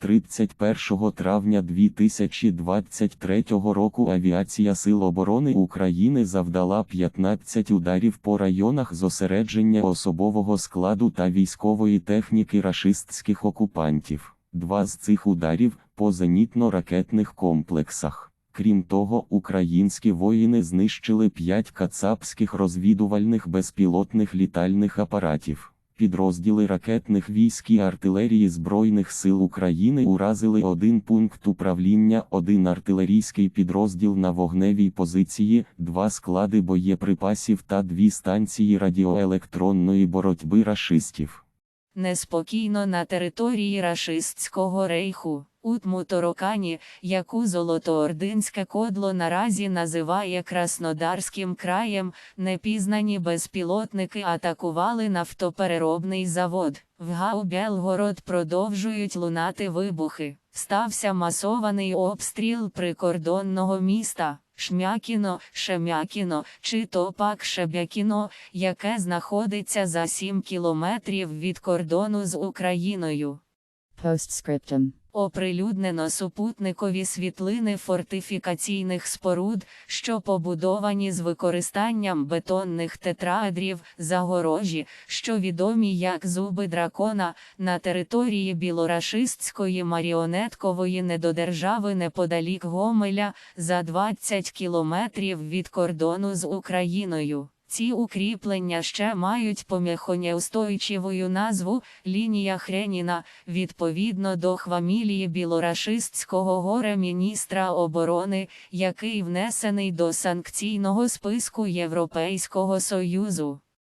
31 травня 2023 року Авіація Сил оборони України завдала 15 ударів по районах зосередження особового складу та військової техніки рашистських окупантів. Два з цих ударів по зенітно-ракетних комплексах. Крім того, українські воїни знищили 5 кацапських розвідувальних безпілотних літальних апаратів. Підрозділи ракетних військ і артилерії Збройних сил України уразили один пункт управління, один артилерійський підрозділ на вогневій позиції, два склади боєприпасів та дві станції радіоелектронної боротьби рашистів. Неспокійно на території рашистського рейху, Утму-Торокані, яку Золотоординське кодло наразі називає Краснодарським краєм, непізнані безпілотники атакували нафтопереробний завод. В Гау Белгород продовжують лунати вибухи. Стався масований обстріл прикордонного міста. Шмякіно, Шемякіно, чи то пак Шебякіно, яке знаходиться за 7 кілометрів від кордону з Україною. Postscriptum. Оприлюднено супутникові світлини фортифікаційних споруд, що побудовані з використанням бетонних тетраедрів, загорожі, що відомі як зуби дракона, на території білорашистської маріонеткової недодержави неподалік Гомеля, за 20 кілометрів від кордону з Україною. Ці укріплення ще мають поміхонеустойчивою назву лінія Хреніна, відповідно до хвамілії білорашистського горе міністра оборони, який внесений до санкційного списку Європейського Союзу.